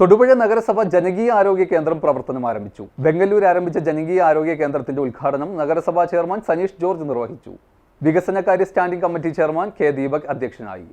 തൊടുപുഴ നഗരസഭ ജനകീയ ആരോഗ്യ കേന്ദ്രം പ്രവർത്തനം ആരംഭിച്ചു. ബംഗലൂരു ആരംഭിച്ച ജനകീയ ആരോഗ്യ കേന്ദ്രത്തിന്റെ ഉദ്ഘാടനം നഗരസഭാ ചെയർമാൻ സനീഷ് ജോർജ് നിർവഹിച്ചു. വികസനകാര്യ standing committee chairman K Deepak അധ്യക്ഷനായി.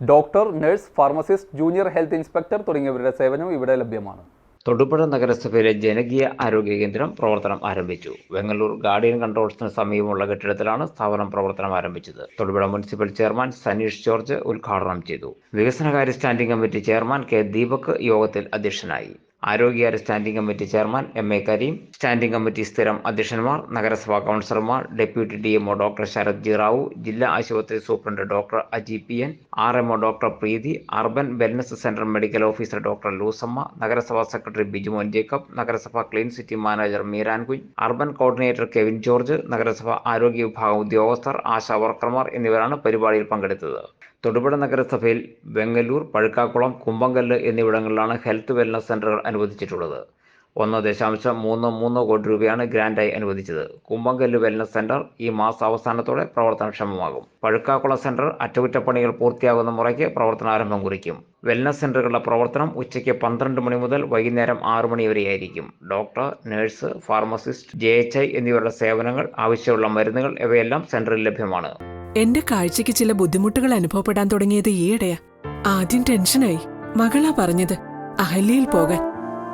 Doctor nurse pharmacist junior health inspector തുടങ്ങിയവരുടെ സേവനം ഇവിടെ ലഭ്യമാണ്. തൊടുപുഴ നഗരസഭയിലെ ജനകീയ ആരോഗ്യ കേന്ദ്രം പ്രവർത്തനം ആരംഭിച്ചു. വെങ്ങല്ലൂർ ഗാർഡിയൻ കൺട്രോൾസിന് സമീപമുള്ള കെട്ടിടത്തിലാണ് സ്ഥാപനം പ്രവർത്തനം ആരംഭിച്ചത്. തൊടുപുഴ മുനിസിപ്പൽ ചെയർമാൻ സനീഷ് ജോർജ് ഉദ്ഘാടനം ചെയ്തു. വികസനകാര്യ standing committee chairman K Deepak യോഗത്തിൽ അധ്യക്ഷനായി. ആരോഗ്യകാര്യ standing committee chairman M A Kareem standing committee സ്ഥിരം അധ്യക്ഷന്മാർ നഗരസഭാ കൗൺസിലർമാർ deputy D M O doctor Sarath G Rao ജില്ലാ ആശുപത്രി superintendent doctor Aji P N R M O doctor Preethi urban wellness centre medical officer doctor Lusamma നഗരസഭാ secretary Bijumon Jacob നഗരസഭാ clean city manager Meeran Kunju urban coordinator Kevin George നഗരസഭാ ആരോഗ്യ വിഭാഗം ഉദ്യോഗസ്ഥർ ആശാ വർക്കർമാർ എന്നിവരാണ് പരിപാടിയിൽ പങ്കെടുത്തത്. തൊടുപുഴ നഗരസഭയിൽ വെങ്ങല്ലൂർ പഴുക്കാക്കുളം കുമ്പങ്കല്ല് എന്നിവിടങ്ങളിലാണ് ഹെൽത്ത് വെൽനസ് സെന്ററുകൾ അനുവദിച്ചിട്ടുള്ളത്. ഒന്ന് ദശാംശം മൂന്ന് മൂന്ന് കോടി രൂപയാണ് ഗ്രാൻഡായി അനുവദിച്ചത്. കുമ്പങ്കല്ല് വെൽനസ് സെന്റർ ഈ മാസം അവസാനത്തോടെ പ്രവർത്തനക്ഷമമാകും. പഴുക്കാക്കുളം സെന്റർ അറ്റകുറ്റപ്പണികൾ പൂർത്തിയാകുന്ന മുറയ്ക്ക് പ്രവർത്തനാരംഭം കുറിക്കും. വെൽനസ് സെന്ററുകളുടെ പ്രവർത്തനം ഉച്ചയ്ക്ക് പന്ത്രണ്ട് മണി മുതൽ വൈകുന്നേരം ആറ് മണി വരെയായിരിക്കും. Doctor nurse pharmacist J H I എന്നിവരുടെ സേവനങ്ങൾ ആവശ്യമുള്ള മരുന്നുകൾ ഇവയെല്ലാം സെന്ററിൽ ലഭ്യമാണ്. എന്റെ കാഴ്ചയ്ക്ക് ചില ബുദ്ധിമുട്ടുകൾ അനുഭവപ്പെടാൻ തുടങ്ങിയത് ഈയിടെയാ. ആദ്യം ടെൻഷനായി. മകളാ പറഞ്ഞത് അഹല്യയിൽ പോകാൻ.